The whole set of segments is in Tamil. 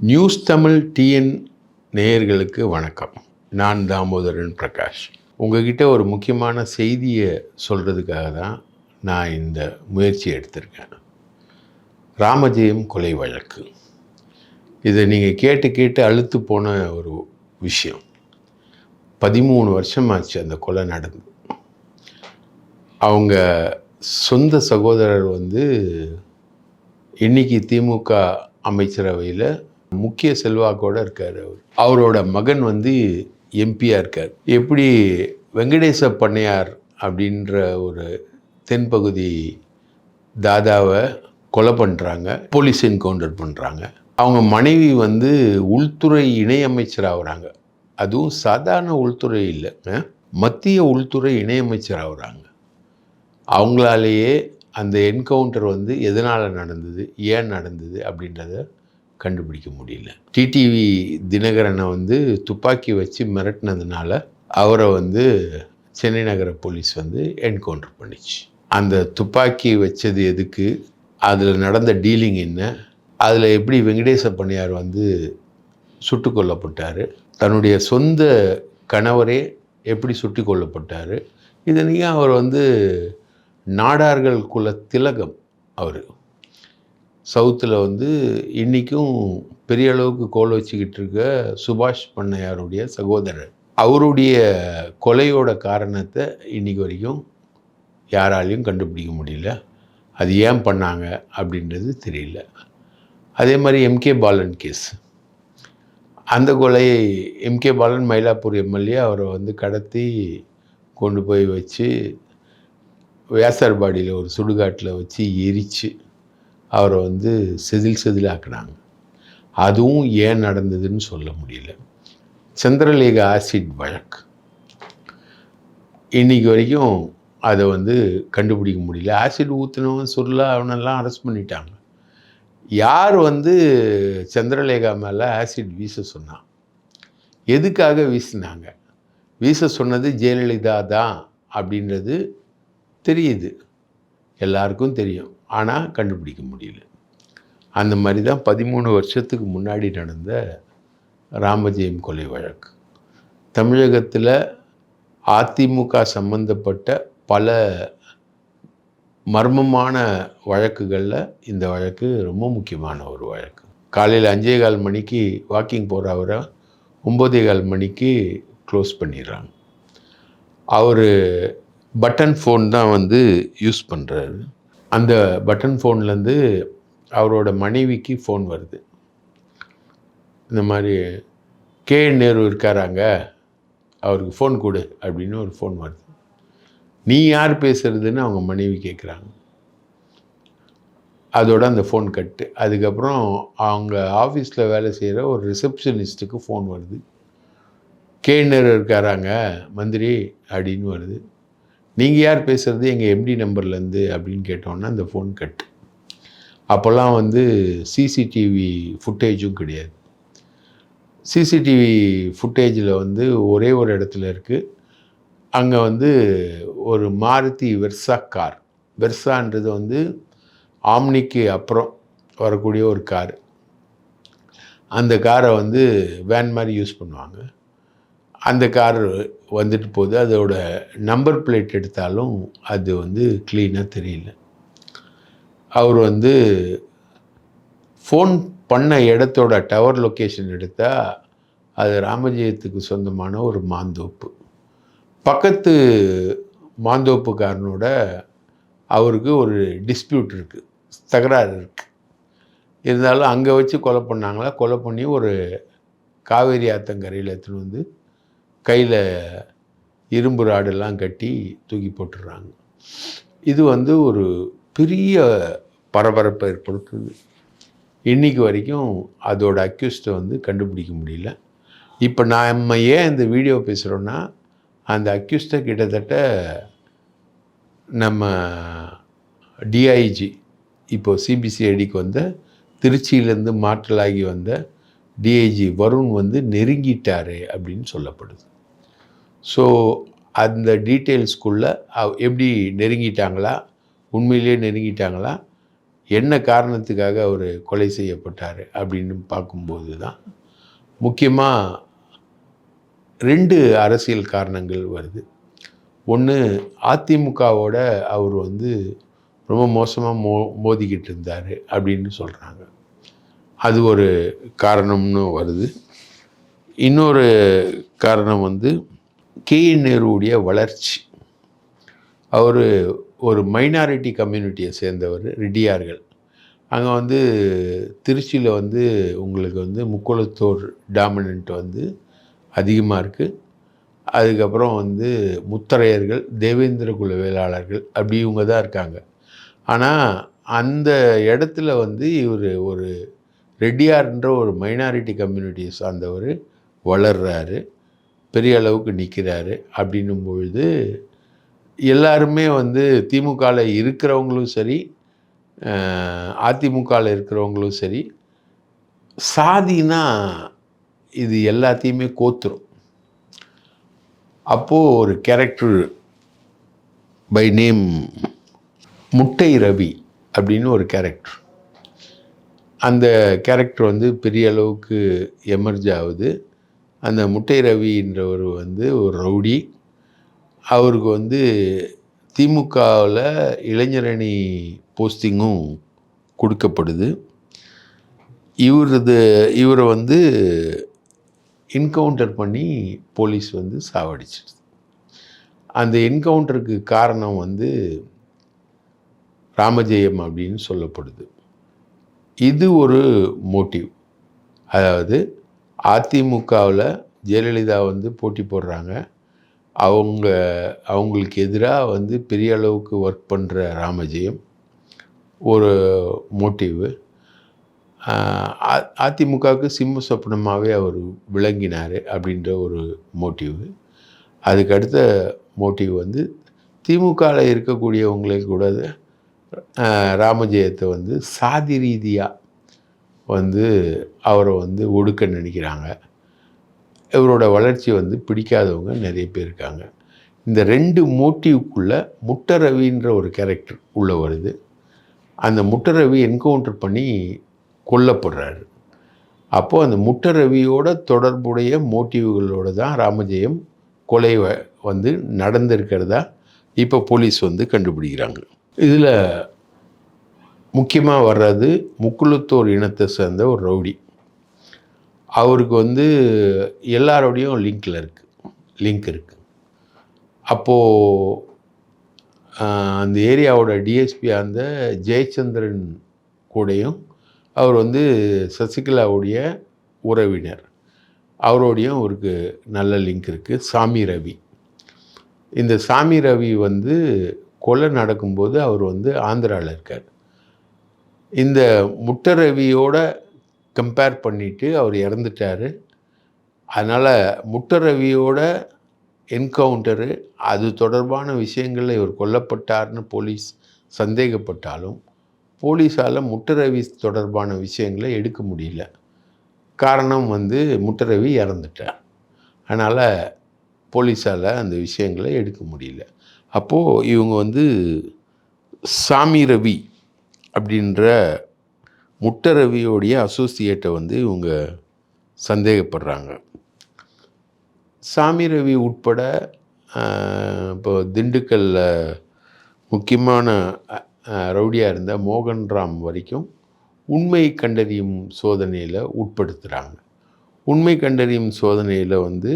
நியூஸ் தமிழ் டிஎன் நேயர்களுக்கு வணக்கம். நான் தாமோதரன் பிரகாஷ். உங்ககிட்ட ஒரு முக்கியமான செய்தியை சொல்கிறதுக்காக தான் நான் இந்த முயற்சி எடுத்திருக்கேன். ராமஜெயம் கொலை வழக்கு. இதை நீங்கள் கேட்டு கேட்டு அழுத்து போன ஒரு விஷயம். பதிமூணு வருஷமாச்சு அந்த கொலை நடந்து. அவங்க சொந்த சகோதரர் வந்து இன்னைக்கு திமுக அமைச்சரவையில் முக்கிய செல்வாக்கோட இருக்கார் அவர். அவரோட மகன் வந்து எம்பியாக இருக்கார். எப்படி வெங்கடேச பண்ணையார் அப்படின்ற ஒரு தென்பகுதி தாதாவை கொலை பண்ணுறாங்க போலீஸ் என்கவுண்டர் பண்ணுறாங்க அவங்க மனைவி வந்து உள்துறை இணையமைச்சர் ஆகுறாங்க அதுவும் சாதாரண உள்துறை இல்லை. மத்திய உள்துறை இணையமைச்சர் ஆகுறாங்க அவங்களாலேயே அந்த என்கவுண்டர் வந்து எதனால் நடந்தது ஏன் நடந்தது அப்படின்றத கண்டுபிடிக்க முடியல. டிடிவி தினகரனை வந்து துப்பாக்கி வச்சு மிரட்டினதுனால அவரை வந்து சென்னை நகர போலீஸ் வந்து என்கவுண்டர் பண்ணிச்சு. அந்த துப்பாக்கி வச்சது எதுக்கு? அதில் நடந்த டீலிங் என்ன? அதில் எப்படி வெங்கடேச பண்ணியார் வந்து சுட்டு கொல்லப்பட்டார்? தன்னுடைய சொந்த கணவரே எப்படி சுட்டி கொல்லப்பட்டார்? இதனையும் அவர் வந்து நாடார்கள் குல திலகம் அவர் சவுத்தில் வந்து இன்றைக்கும் பெரிய அளவுக்கு கோல் வச்சுக்கிட்டு இருக்க சுபாஷ் பண்ணையாருடைய சகோதரர். அவருடைய கொலையோட காரணத்தை இன்னைக்கு வரைக்கும் யாராலையும் கண்டுபிடிக்க முடியல. அது ஏன் பண்ணாங்க அப்படின்றது தெரியல. அதே மாதிரி எம்கே பாலன் கேஸ் அந்த கொலை எம்கே பாலன் மயிலாப்பூர் எம்எல்ஏ அவரை வந்து கடத்தி கொண்டு போய் வச்சு வேசர்பாடியில் ஒரு சுடுகாட்டில் வச்சு எரித்து அவரை வந்து செதில் செதிலாக்குனாங்க. அதுவும் ஏன் நடந்ததுன்னு சொல்ல முடியல. சந்திரலேகா ஆசிட் வழக்கு. இன்னைக்கு வரைக்கும் அதை வந்து கண்டுபிடிக்க முடியல. ஆசிட் ஊற்றினவன் சொல்ல அவனெல்லாம் அரெஸ்ட் பண்ணிட்டாங்க. யார் வந்து சந்திரலேகா மேலே ஆசிட் வீச சொன்னான் எதுக்காக வீசினாங்க? வீச சொன்னது ஜெயலலிதா தான் அப்படின்றது தெரியுது. எல்லாருக்கும் தெரியும். ஆனால் கண்டுபிடிக்க முடியல. அந்த மாதிரி தான் பதிமூணு வருஷத்துக்கு முன்னாடி நடந்த ராமஜெயம் கொலை வழக்கு. தமிழகத்தில் அதிமுக சம்பந்தப்பட்ட பல மர்மமான வழக்குகளில் இந்த வழக்கு ரொம்ப முக்கியமான ஒரு வழக்கு. காலையில் அஞ்சே கால் மணிக்கு வாக்கிங் போகிறவரை ஒம்போதே கால் மணிக்கு க்ளோஸ் பண்ணிடுறாங்க. அவர் பட்டன் ஃபோன் தான் வந்து யூஸ் பண்ணுறாரு அந்த பட்டன் ஃபோன்லேருந்து அவரோட மனைவிக்கு ஃபோன் வருது. இந்த மாதிரி கே நேரு இருக்காராங்க அவருக்கு ஃபோன் கொடு அப்படின்னு ஒரு ஃபோன் வருது. நீ யார் பேசுறதுன்னு அவங்க மனைவி கேட்குறாங்க அதோட அந்த ஃபோன் கட்டு அதுக்கப்புறம் அவங்க ஆஃபீஸில் வேலை செய்கிற ஒரு ரிசப்ஷனிஸ்ட்டுக்கு ஃபோன் வருது. கே நேரு இருக்காராங்க மந்திரி அப்படின்னு வருது. நீங்கள் யார் பேசுகிறது எங்கள் எம்டி நம்பர்லேருந்து அப்படின்னு கேட்டோன்னா அந்த ஃபோன் கட் அப்போல்லாம் வந்து சிசிடிவி ஃபுட்டேஜும் கிடையாது. சிசிடிவி ஃபுட்டேஜில் வந்து ஒரே ஒரு இடத்துல இருக்குது அங்கே வந்து ஒரு மாருதி வெர்சா கார். வெர்சான்றது வந்து ஆம்னிக்கு அப்புறம் வரக்கூடிய ஒரு கார். அந்த காரை வந்து வேன் மாதிரி யூஸ் பண்ணுவாங்க. அந்த கார் வந்துட்டு போகுது. அதோட நம்பர் பிளேட் எடுத்தாலும் அது வந்து க்ளீனாக தெரியல. அவர் வந்து ஃபோன் பண்ண இடத்தோட டவர் லொக்கேஷன் எடுத்தால் அது ராமஜெயத்துக்கு சொந்தமான ஒரு மாந்தோப்பு. பக்கத்து மாந்தோப்புக்காரனோட அவருக்கு ஒரு டிஸ்பியூட் இருக்குது தகராறு இருக்குது இருந்தாலும் அங்கே வச்சு கொலை பண்ணாங்களா? கொலை பண்ணி ஒரு காவேரி ஆத்தங்கரையில் எடுத்துன்னு வந்து கையில் இரும்பு ராடெல்லாம் கட்டி தூக்கி போட்டுடுறாங்க. இது வந்து ஒரு பெரிய பரபரப்பை ஏற்படுத்துது. இன்னைக்கு வரைக்கும் அதோட அக்யூஸ்டை வந்து கண்டுபிடிக்க முடியல. இப்போ நம்ம ஏன் இந்த வீடியோ பேசுகிறோன்னா அந்த அக்யூஸ்டை கிட்டத்தட்ட நம்ம டிஐஜி இப்போது சிபிசிஐடிக்கு வந்த திருச்சியிலேருந்து மாற்றலாகி வந்த டிஐஜி வருண் வந்து நெருங்கிட்டாரு அப்படின்னு சொல்லப்படுது. ஸோ அந்த டீட்டெயில்ஸ்குள்ளே எப்படி நெருங்கிட்டாங்களா? உண்மையிலேயே நெருங்கிட்டாங்களா? என்ன காரணத்துக்காக அவர் கொலை செய்யப்பட்டார் அப்படின்னு பார்க்கும்போது தான் முக்கியமாக ரெண்டு அரசியல் காரணங்கள் வருது. ஒன்று அதிமுகவோட அவர் வந்து ரொம்ப மோசமாக மோ மோதிக்கிட்டு இருந்தார் அப்படின்னு சொல்கிறாங்க அது ஒரு காரணம்னு வருது. இன்னொரு காரணம் வந்து கே என் வளர்ச்சி. அவர் ஒரு மைனாரிட்டி கம்யூனிட்டியை சேர்ந்தவர் ரெட்டியார்கள். அங்கே வந்து திருச்சியில் வந்து உங்களுக்கு வந்து முக்குளத்தோர் டாமினன்ட் வந்து அதிகமாக இருக்குது அதுக்கப்புறம் வந்து முத்தரையர்கள் தேவேந்திர குல வேளாளர்கள் அப்படி இவங்க தான் இருக்காங்க. ஆனால் அந்த இடத்துல வந்து இவர் ஒரு ரெட்டியார்ன்ற ஒரு மைனாரிட்டி கம்யூனிட்டியை சார்ந்தவர் வளர்றாரு. பெரிய அளவுக்கு நிற்கிறாரு அப்படின்னும் பொழுது எல்லாருமே வந்து திமுகவில் இருக்கிறவங்களும் சரி அதிமுகவில் இருக்கிறவங்களும் சரி சாதினா இது எல்லாத்தையுமே கோத்துரும். அப்போது ஒரு கேரக்டர் பை நேம் முட்டை ரவி அப்படின்னு ஒரு கேரக்டர் அந்த கேரக்டர் வந்து பெரிய அளவுக்கு எமர்ஜ் ஆகுது. அந்த முட்டை ரவின்றவர் வந்து ஒரு ரவுடி. அவருக்கு வந்து திமுகவில் இளைஞரணி போஸ்டிங்கும் கொடுக்கப்படுது. இவரது இவரை வந்து என்கவுண்டர் பண்ணி போலீஸ் வந்து சாவடிச்சிடுது அந்த என்கவுண்டருக்கு காரணம் வந்து ராமஜெயம் அப்படின்னு சொல்லப்படுது. இது ஒரு மோட்டிவ். அதாவது அதிமுகவில் ஜெயலலிதா வந்து போட்டி போடுறாங்க. அவங்க அவங்களுக்கு எதிராக வந்து பெரிய அளவுக்கு ஒர்க் பண்ணுற ராமஜெயம். ஒரு மோட்டிவு அதிமுகவுக்கு சிம்ம சொப்பனமாகவே அவர் விளங்கினார் அப்படின்ற ஒரு மோட்டிவ் அதுக்கு அடுத்த மோட்டிவ் வந்து திமுகவில் இருக்கக்கூடியவங்களே கூட ராமஜெயத்தை வந்து சாதி ரீதியாக வந்து அவரை வந்து ஒடுக்க நினைக்கிறாங்க. இவரோட வளர்ச்சி வந்து பிடிக்காதவங்க நிறைய பேர் இருக்காங்க. இந்த ரெண்டு மோட்டிவ்க்குள்ளே முட்டரவின்ற ஒரு கேரக்டர் உள்ளே வருது. அந்த முட்டரவி என்கவுண்டர் பண்ணி கொல்லப்படுறாரு. அப்போது அந்த முட்டரவியோட தொடர்புடைய மோட்டிவ்களோடு தான் ராமஜெயம் கொலை வந்து நடந்திருக்கிறதா இப்போ போலீஸ் வந்து கண்டுபிடிக்கிறாங்க. இதில் முக்கியமாக வர்றது முக்குளத்தோர் இனத்தை சேர்ந்த ஒரு ரவுடி. அவருக்கு வந்து எல்லாரோடையும் லிங்கில் இருக்குது லிங்க் இருக்குது அப்போது அந்த ஏரியாவோட டிஎஸ்பி அந்த ஜெயச்சந்திரன் கூடயும் அவர் வந்து சசிகலாவுடைய உறவினர். அவரோடையும் அவருக்கு நல்ல லிங்க் இருக்குது சாமி ரவி. இந்த சாமி ரவி வந்து கொலை நடக்கும்போது அவர் வந்து ஆந்திராவில் இருக்கார். இந்த முட்டை ரவியோட கம்பேர் பண்ணிவிட்டு அவர் இறந்துட்டார். அதனால் முட்டை ரவியோட என்கவுண்டரு அது தொடர்பான விஷயங்களில் இவர் கொல்லப்பட்டார்னு போலீஸ் சந்தேகப்பட்டாலும் போலீஸால் முட்டரவி தொடர்பான விஷயங்களை எடுக்க முடியல. காரணம் வந்து முட்டரவி இறந்துட்டார். அதனால் போலீஸால் அந்த விஷயங்களை எடுக்க முடியல. அப்போது இவங்க வந்து சாமி ரவி அப்படின்ற முட்டரவியோடைய அசோசியேட்டை வந்து இவங்க சந்தேகப்படுறாங்க. சாமி ரவி உட்பட இப்போ திண்டுக்கல்ல முக்கியமான ரவுடியாக இருந்த மோகன்ராம் வரைக்கும் உண்மை கண்டறியும் சோதனையில் உட்படுத்துகிறாங்க உண்மை கண்டறியும் சோதனையில் வந்து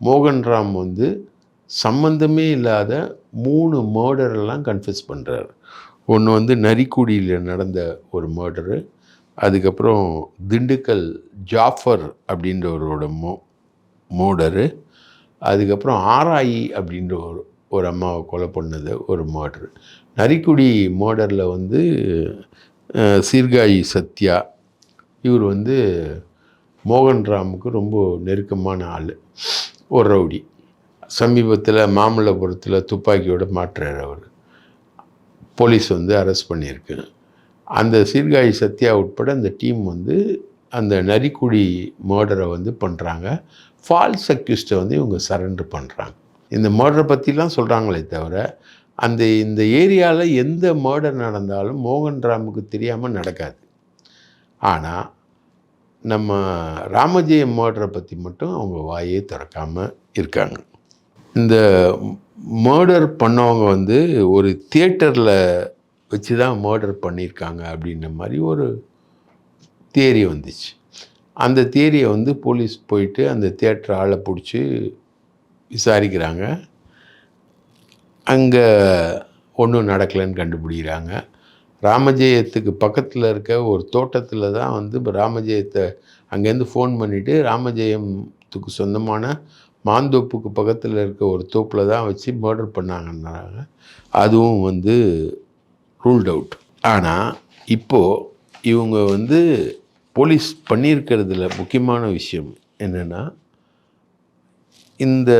மோகன்ராம் வந்து சம்பந்தமே இல்லாத மூணு மர்டரெல்லாம் கன்ஃபியூஸ் பண்ணுறாரு ஒன்று வந்து நரிக்குடியில் நடந்த ஒரு மர்டரு அதுக்கப்புறம் திண்டுக்கல் ஜாஃபர் அப்படின்றவரோட மோ மோடரு. அதுக்கப்புறம் ஆராயி அப்படின்ற ஒரு ஒரு அம்மாவை கொலை பண்ணது ஒரு மர்டரு நரிக்குடி மர்டரில் வந்து சீர்காழி சத்யா. இவர் வந்து மோகன்ராமுக்கு ரொம்ப நெருக்கமான ஆள். ஒரு ரவுடி. சமீபத்தில் மாமல்லபுரத்தில் துப்பாக்கியோட மாற்றுறார் அவர். போலீஸ் வந்து அரெஸ்ட் பண்ணியிருக்கு. அந்த சீர்காழி சத்யா உட்பட அந்த டீம் வந்து அந்த நரிக்குடி மர்டரை வந்து பண்ணுறாங்க ஃபால்ஸ் அக்யூஸ்டை வந்து இவங்க சரண்டர் பண்ணுறாங்க இந்த மர்டரை பற்றிலாம் சொல்கிறாங்களே தவிர அந்த இந்த ஏரியாவில் எந்த மர்டர் நடந்தாலும் மோகன் ராமுக்கு தெரியாமல் நடக்காது. ஆனால் நம்ம ராமஜெயம் மர்டரை பற்றி மட்டும் அவங்க வாயே திறக்காமல் இருக்காங்க. இந்த மர்டர் பண்ணவங்க வந்து ஒரு தியேட்டரில் வச்சு தான் மர்டர் பண்ணியிருக்காங்க அப்படின்ற மாதிரி ஒரு தியரி வந்துச்சு. அந்த தியரியை வந்து போலீஸ் போயிட்டு அந்த தியேட்டர் ஆளை பிடிச்சி விசாரிக்கிறாங்க. அங்கே ஒன்றும் நடக்கலைன்னு கண்டுபிடிக்கிறாங்க. ராமஜெயத்துக்கு பக்கத்தில் இருக்க ஒரு தோட்டத்தில் தான் வந்து ராமஜெயத்தை அங்கேருந்து ஃபோன் பண்ணிவிட்டு ராமஜெயத்துக்கு சொந்தமான மாந்தோப்புக்கு பக்கத்தில் இருக்க ஒரு தோப்பில் தான் வச்சு மர்டர் பண்ணாங்கன்னாங்க. அதுவும் வந்து ரூல்ட் அவுட் ஆனால் இப்போது இவங்க வந்து போலீஸ் பண்ணியிருக்கிறதுல முக்கியமான விஷயம் என்னென்னா இந்த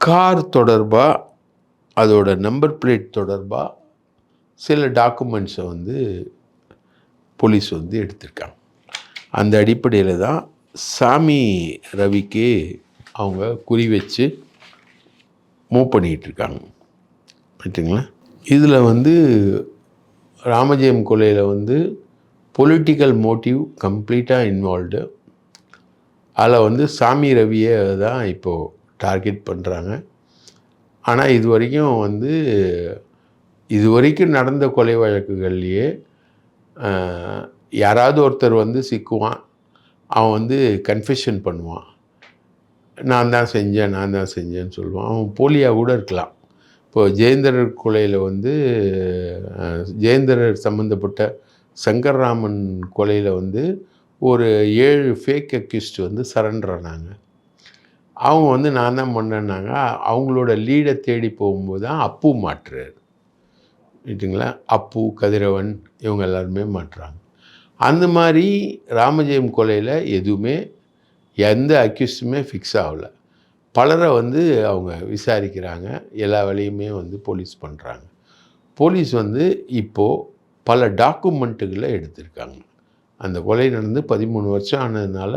கார் தொடர்பாக அதோட நம்பர் பிளேட் தொடர்பாக சில டாக்குமெண்ட்ஸை வந்து போலீஸ் வந்து எடுத்திருக்காங்க. அந்த அடிப்படையில் தான் சாமி ரவிக்கு அவங்க குறி வச்சு மூவ் பண்ணிகிட்ருக்காங்க ரைட்டுங்களா இதில் வந்து ராமஜெயம் கொலையில் வந்து பொலிட்டிக்கல் மோட்டிவ் கம்ப்ளீட்டாக இன்வால்வ்டு அதில் வந்து சாமி ரவியை தான் இப்போது டார்கெட் பண்ணுறாங்க ஆனால் இது வரைக்கும் வந்து இது வரைக்கும் நடந்த கொலை வழக்குகள்லையே யாராவது ஒருத்தர் வந்து சிக்குவான் அவன் வந்து கன்ஃபெஷன் பண்ணுவான். நான் தான் செஞ்சேன் நான் தான் செஞ்சேன்னு சொல்லுவான். அவன் போலியாக கூட இருக்கலாம். இப்போது ஜெயேந்திரர் கொலையில் வந்து ஜெயேந்திரர் சம்மந்தப்பட்ட சங்கர்ராமன் கொலையில் வந்து ஒரு ஏழு ஃபேக் அக்யூஸ்ட் வந்து சரண்டர் ஆனாங்க. அவங்க வந்து நான் தான் பண்ணேன்னாங்க. அவங்களோட லீடை தேடி போகும்போது தான் அப்பு மாற்றுறாரு. ரைட்டுங்களா அப்பு கதிரவன் இவங்க எல்லாருமே மாட்டுறாங்க அந்த மாதிரி ராமஜெயம் கொலையில் எதுவுமே எந்த அக்யூஸ்டுமே ஃபிக்ஸ் ஆகலை. பலரை வந்து அவங்க விசாரிக்கிறாங்க. எல்லா வேலையுமே வந்து போலீஸ் பண்ணுறாங்க போலீஸ் வந்து இப்போது பல டாக்குமெண்ட்டுகளை எடுத்திருக்காங்க. அந்த கொலை நடந்து பதிமூணு வருஷம் ஆனதுனால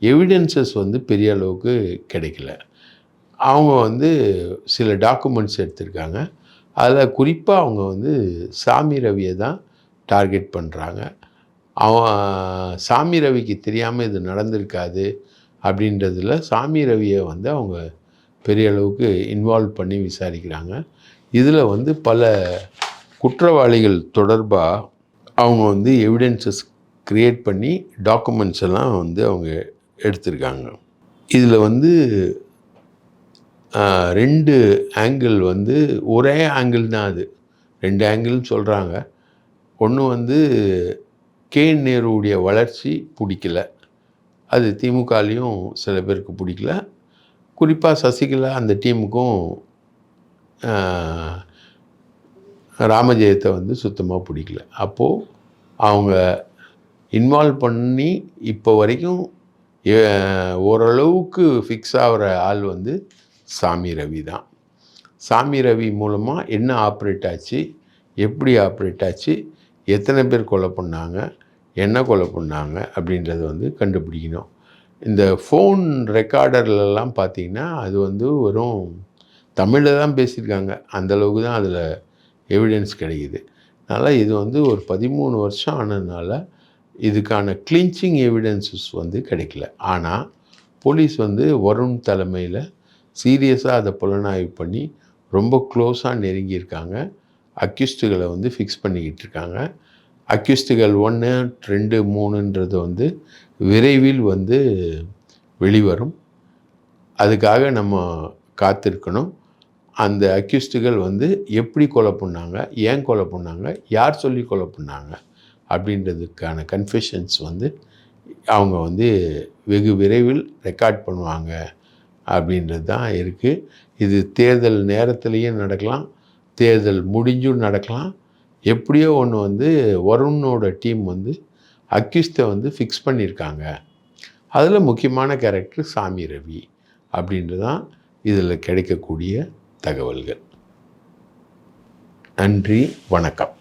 எவிடென்சஸ் வந்து பெரிய அளவுக்கு கிடைக்கல. அவங்க வந்து சில டாக்குமெண்ட்ஸ் எடுத்திருக்காங்க. அதில் குறிப்பாக அவங்க வந்து சாமி ரவியை தான் டார்கெட் பண்ணுறாங்க அவன் சாமி ரவிக்கு தெரியாமல் இது நடந்திருக்காது அப்படின்றதில் சாமி ரவியை வந்து அவங்க பெரிய அளவுக்கு இன்வால்வ் பண்ணி விசாரிக்கிறாங்க. இதில் வந்து பல குற்றவாளிகள் தொடர்பாக அவங்க வந்து எவிடென்சஸ் க்ரியேட் பண்ணி டாக்குமெண்ட்ஸ் எல்லாம் வந்து அவங்க எடுத்திருக்காங்க. இதில் வந்து ரெண்டு ஆங்கிள் வந்து ஒரே ஆங்கிள் தான் அது. ரெண்டு ஆங்கிள்னு சொல்கிறாங்க ஒன்று வந்து கே நேருடைய வளர்ச்சி பிடிக்கல. அது திமுகலேயும் சில பேருக்கு பிடிக்கல. குறிப்பாக சசிகலா அந்த டீமுக்கும் ராமஜெயத்தை வந்து சுத்தமாக பிடிக்கல. அப்போது அவங்க இன்வால்வ் பண்ணி இப்போ வரைக்கும் ஓரளவுக்கு ஃபிக்ஸ் ஆகிற ஆள் வந்து சாமி ரவி தான். சாமி ரவி மூலமாக என்ன ஆப்ரேட் ஆச்சு எப்படி ஆப்ரேட் ஆச்சு எத்தனை பேர் கொலை பண்ணாங்க என்ன கொலை பண்ணாங்க அப்படின்றத வந்து கண்டுபிடிக்கணும். இந்த ஃபோன் ரெக்கார்டர்லலாம் பார்த்திங்கன்னா அது வந்து வெறும் தமிழில் தான் பேசியிருக்காங்க. அந்தளவுக்கு தான் அதில் எவிடன்ஸ் கிடைக்குது. அதனால் இது வந்து ஒரு பதிமூணு வருஷம் ஆனதுனால இதுக்கான கிளின்ச்சிங் எவிடன்சஸ் வந்து கிடைக்கல. ஆனால் போலீஸ் வந்து வருண் தலைமையில் சீரியஸாக அதை புலனாய்வு பண்ணி ரொம்ப க்ளோஸாக நெருங்கியிருக்காங்க. அக்யூஸ்டுகளை வந்து ஃபிக்ஸ் பண்ணிக்கிட்டு இருக்காங்க. அக்யூஸ்டுகள் ஒன்று ரெண்டு மூணுன்றது வந்து விரைவில் வந்து வெளிவரும். அதுக்காக நம்ம காத்திருக்கணும். அந்த அக்யூஸ்டுகள் வந்து எப்படி கொலை பண்ணாங்க ஏன் கொலை பண்ணாங்க யார் சொல்லி கொலை பண்ணாங்க அப்படின்றதுக்கான கன்ஃபெஷன்ஸ் வந்து அவங்க வந்து வெகு விரைவில் ரெக்கார்ட் பண்ணுவாங்க அப்படின்றது தான் இருக்குது இது தேர்தல் நேரத்துலேயும் நடக்கலாம் தேர்தல் முடிஞ்சும் நடக்கலாம் எப்படியோ ஒன்று வந்து வருணோட டீம் வந்து அக்யூஸ்டை வந்து ஃபிக்ஸ் பண்ணியிருக்காங்க. அதில் முக்கியமான கேரக்டர் சாமி ரவி அப்படின்றது தான் இதில் கிடைக்கக்கூடிய தகவல்கள். நன்றி வணக்கம்.